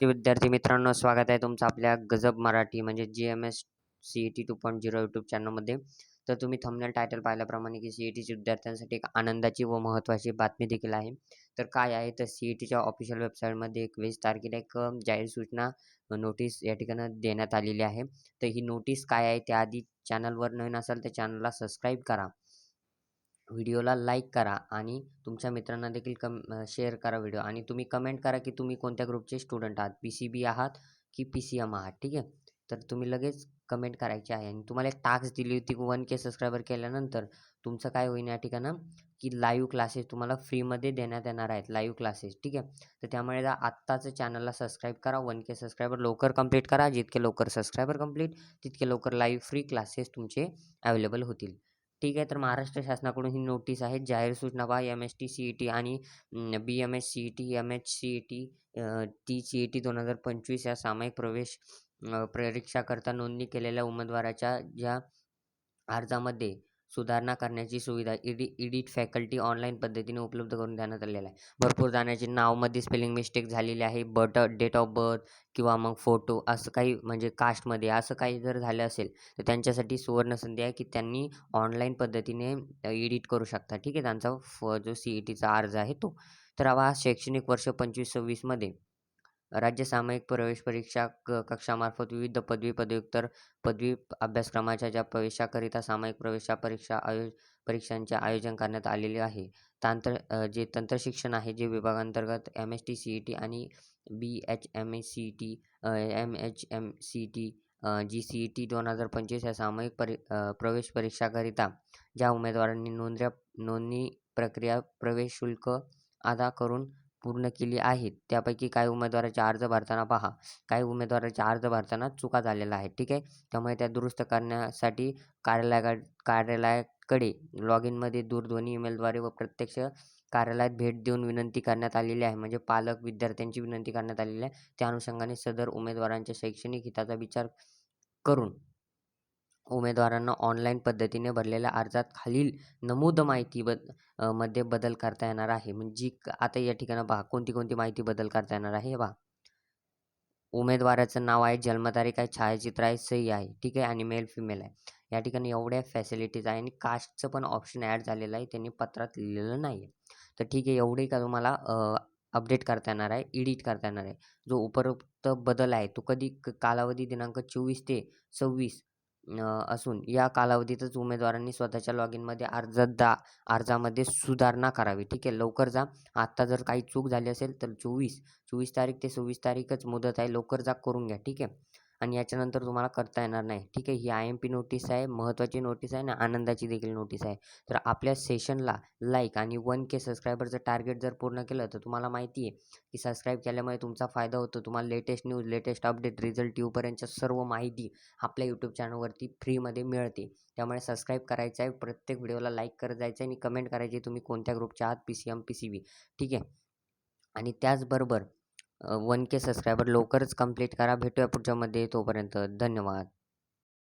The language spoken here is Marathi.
विद्यार्थी मित्रांनो स्वागत आहे तुमचं आपल्या गजब मराठी म्हणजे G M S C E T two point zero YouTube चॅनलमध्ये तर तुम्ही थंबनेल टायटल पाहिल्याप्रमाणे की सी ई टीच्या विद्यार्थ्यांसाठी एक आनंदाची व महत्त्वाची बातमी देखील आहे. तर काय आहे? तर सी ई टीच्या ऑफिशियल वेबसाईटमध्ये एकवीस तारखेला एक जाहीर सूचना नोटीस या ठिकाणी देण्यात आलेली आहे. तर ही नोटीस काय आहे? त्याआधी चॅनलवर नवीन असाल तर चॅनलला सबस्क्राईब करा. व्हिडिओला लाईक करा आणि तुमच्या मित्रांना देखील कम शेअर करा व्हिडिओ आणि तुम्ही कमेंट करा की तुम्ही कोणत्या ग्रुपचे स्टुडंट आहात? पी सी बी आहात की पी सी एम आहात? ठीक आहे? तर तुम्ही लगेच कमेंट करायची आहे आणि तुम्हाला एक टास्क दिली होती वन के सबस्क्रायबर केल्यानंतर. तुमचं काय होईल या ठिकाणं? की लाईव्ह क्लासेस तुम्हाला फ्रीमध्ये देण्यात येणार आहेत लाईव्ह क्लासेस. ठीक आहे? तर त्यामुळे जा चॅनलला सबस्क्राईब करा वन के सबस्क्रायबर लवकर कंप्लीट करा. जितके लवकर सबस्क्रायबर कंप्लीट तितके लवकर लाईव्ह फ्री क्लासेस तुमचे अवेलेबल होतील. ठीक आहे. तर महाराष्ट्र शासनाकडून ही नोटीस आहे. जाहीर सूचना पहा. M S T C E T आणि B M S C E T M H C E T T C E T दोन हजार पंचवीस या सामायिक प्रवेश परीक्षाकरता नोंदणी केलेल्या उमेदवाराच्या ज्या अर्जामध्ये सुधारणा करण्याची सुविधा इडि इडिट फॅकल्टी ऑनलाईन पद्धतीने उपलब्ध करून देण्यात आलेला आहे. भरपूर जाण्याची नावमध्ये स्पेलिंग मिस्टेक झालेली आहे. बट डेट ऑफ बर्थ किंवा मग फोटो असं काही म्हणजे कास्टमध्ये असं काही जर झालं असेल तर त्यांच्यासाठी सुवर्ण संधी आहे की त्यांनी ऑनलाईन पद्धतीने एडिट करू शकता. ठीक आहे त्यांचा फ जो सी ई टीचा अर्ज आहे तो. तर हा शैक्षणिक वर्ष पंचवीस सव्वीसमध्ये राज्य सामायिक प्रवेश परीक्षा क कक्षामार्फत विविध पदवी पदव्युत्तर पदवी अभ्यासक्रमाच्या ज्या प्रवेशाकरिता सामायिक प्रवेशा परीक्षा आयो परीक्षांचे आयोजन करण्यात आलेले आहे. तांत्र जे तंत्रशिक्षण आहे जे विभागांतर्गत M S T C E T आणि B H M S C T M H M C T G C E T दोन हजार पंचवीस या सामायिक परी प्रवेश परीक्षाकरिता ज्या उमेदवारांनी नोंदण्या नोंदणी प्रक्रिया प्रवेश शुल्क अदा करून पूर्ण केली आहेत. त्यापैकी काही उमेदवाराचे अर्ज भरताना पहा. काही उमेदवाराचे अर्ज भरताना चुका झालेल्या आहेत ठीक आहे? त्यामुळे त्या दुरुस्त करण्यासाठी कार्यालयाकडे कार्यालयाकडे लॉग इनमध्ये दूरध्वनी ईमेलद्वारे व प्रत्यक्ष कार्यालयात भेट देऊन विनंती करण्यात आलेली आहे. म्हणजे पालक विद्यार्थ्यांची विनंती करण्यात आलेली आहे. त्या अनुषंगाने सदर उमेदवारांच्या शैक्षणिक हिताचा विचार करून उमेदवारांना ऑनलाईन पद्धतीने भरलेल्या अर्जात खालील नमूद माहिती बदमध्ये बदल करता येणार आहे. म्हणजे जी क- आता या ठिकाणी पहा कोणती कोणती माहिती बदल करता येणार आहे हे पहा. उमेदवाराचं नाव आहे जन्मतारीख आहे छायाचित्र आहे सही आहे ठीक आहे आणि मेल फिमेल आहे. या ठिकाणी एवढ्या फॅसिलिटीज आहे आणि कास्टचं पण ऑप्शन ॲड झालेलं आहे त्यांनी पत्रात लिहिलेलं नाही आहे तर ठीक आहे एवढे का तुम्हाला अपडेट करता येणार आहे एडिट करता येणार आहे. जो उपरोक्त बदल आहे तो कधी क- कालावधी दिनांक चोवीस ते सव्वीस असून या कालावधीतच उमेदवारांनी स्वतःच्या लॉग इनमध्ये अर्जदा अर्जामध्ये सुधारणा करावी. ठीक आहे लवकर जा. आत्ता जर काही चूक झाली असेल तर चोवीस चोवीस तारीख ते सव्वीस तारीखच मुदत आहे. लवकर जा करून घ्या. ठीक आहे. आणि याच्यानंतर तुम्हाला करता येणार नाही. ठीक आहे ही आय एम पी नोटीस आहे महत्त्वाची नोटीस आहे आणि आनंदाची देखील नोटीस आहे. तर आपल्या सेशनला लाईक आणि वन के सबस्क्रायबरचं टार्गेट जर पूर्ण केलं तर तुम्हाला माहिती आहे की सबस्क्राईब केल्यामुळे तुमचा फायदा होतो. तुम्हाला latest news latest update result येऊपर्यंतच्या सर्व माहिती आपल्या यूट्यूब चॅनलवरती फ्रीमध्ये मिळते. त्यामुळे सबस्क्राईब करायचं आहे प्रत्येक व्हिडिओला लाईक करत जायचं आहे आणि कमेंट करायची आहे तुम्ही कोणत्या ग्रुपच्या आहात P C M P C B ठीक आहे? आणि त्याचबरोबर वन के सबस्क्रायबर लवकरच कंप्लीट करा. भेटूया पुढच्यामध्ये तोपर्यंत धन्यवाद.